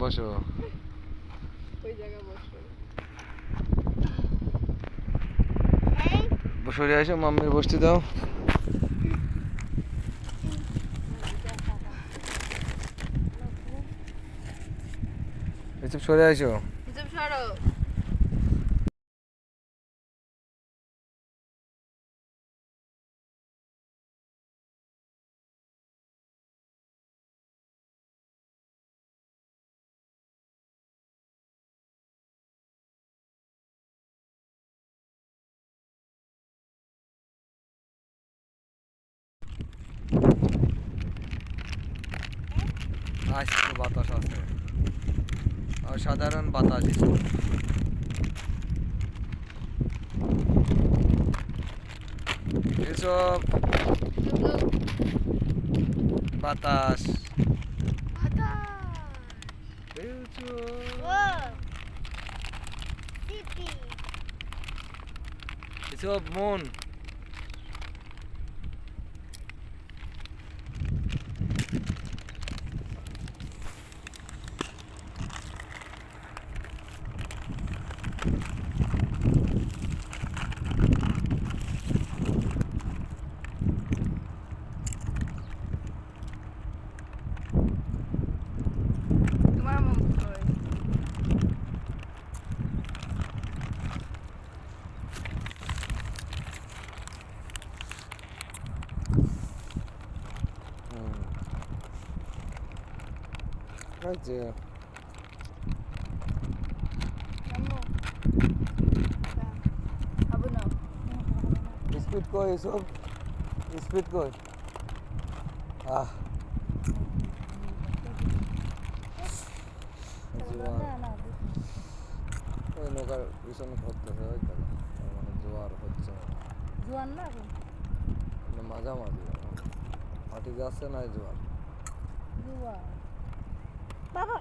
বসো। ওই জায়গায় বসো। সরে আসো মাম্মির বসতে দাও। সরে আসো। সরো। আজকে বাতাস আছে। অসাধারণ বাতাস এসব বাতাস। এসব মন তোমার মন করে হুম। এই যে স্পিড কই এসব স্পিড কই আহ ওই নৌকার পিছনে ধরতেছে ওই মানে জোয়ার হচ্ছে জোয়ান না মাঝামাঝি মাটি যাচ্ছে না জোয়ার জোয়ান বাবা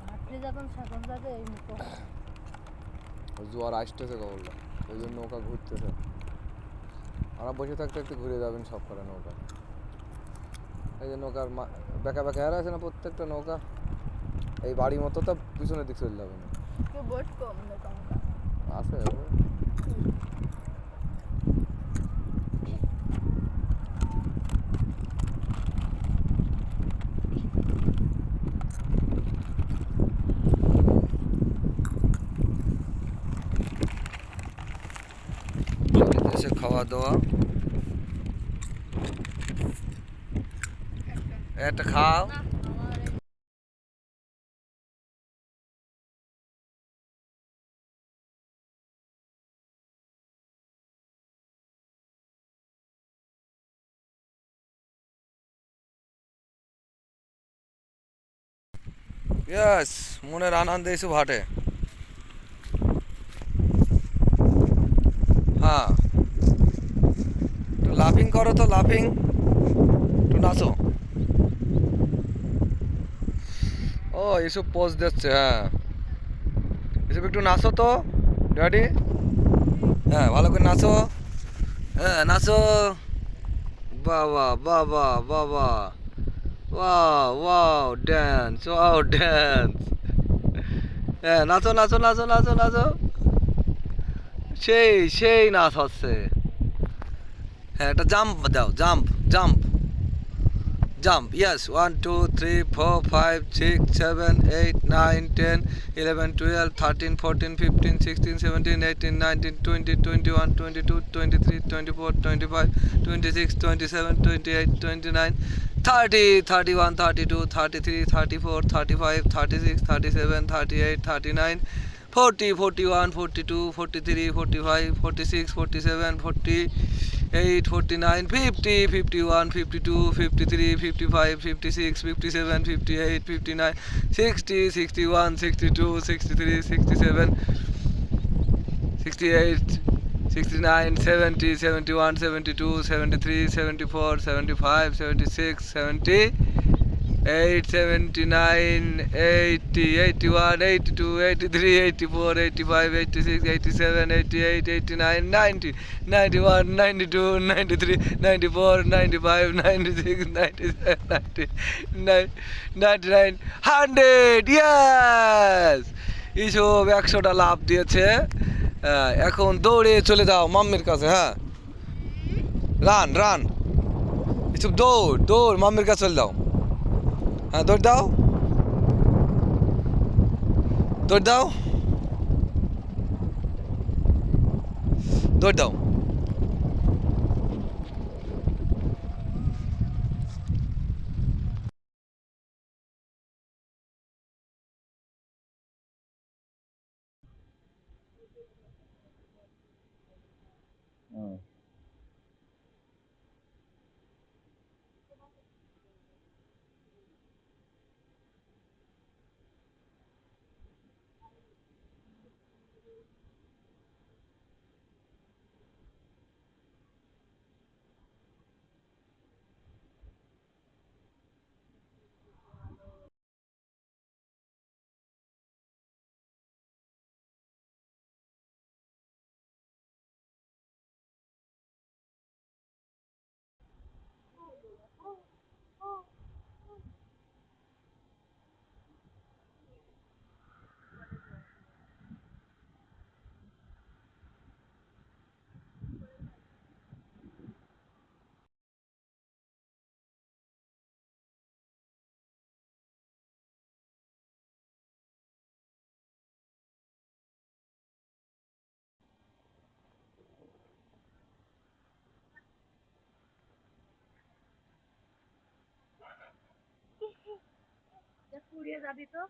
ভাবলে যখন শাসন যাবে এই মুখো। জোয়ার আসতেছে কবলটা ওই জন্য নৌকা ঘুরতেছে। আমরা বসে থাকতে একটু ঘুরে যাবেন সব করে নৌকা। এই যে নৌকার বেঁকা বেঁকা হেরা আছে না প্রত্যেকটা নৌকা? এই বাড়ি মতো তো পিছনের দিক চলে যাবে না। আছে খাওয়া দাওয়া একটা খাও। ইয়েস মনের আনন্দে এসে ভাটে হ্যাঁ একটু লাফিং করো তো লাফিং একটু নাচো। ও, এসব পোজ দিচ্ছে হ্যাঁ। এসব একটু নাচো তো, ড্যাডি। হ্যাঁ ভালো করে নাচো। হ্যাঁ নাচো। বাবা বাবা বাবা wow wow dance wow dance হ্যাঁ নাচো নাচো নাচো নাচো নাচো। সেই সেই নাচ হচ্ছে। হ্যাঁ একটা জাম্প দাও jump jump jump yes one two three four five six seven eight nine ten eleven twelve thirteen fourteen fifteen sixteen seventeen eighteen nineteen twenty twenty one twenty two twenty three twenty four twenty five twenty six twenty seven twenty eight twenty nine thirty thirty one thirty two thirty three thirty four thirty five thirty six thirty seven thirty eight thirty nine forty forty one forty two forty three forty five forty six forty seven forty eight forty nine fifty fifty one fifty two fifty three fifty five fifty six fifty seven fifty eight fifty nine sixty sixty one sixty two sixty three sixty seven sixty eight sixty nine seventy seventy one seventy two seventy three seventy four seventy five seventy six seventy eight nine one two three four five six seven eighty nine ninety one ninety two three four ninety five ninety six ninety seven ninety nine ninety nine hundred yes এইসব একশোটা লাভ দিয়েছে। এখন দৌড়ে চলে যাও মাম্মির কাছে হ্যাঁ। Run run. এসব দৌড় দৌড়, মাম্মির কাছে চলে যাও। হ্যাঁ দৌড় দাও দৌড় পুড়িয়ে যাবি তো?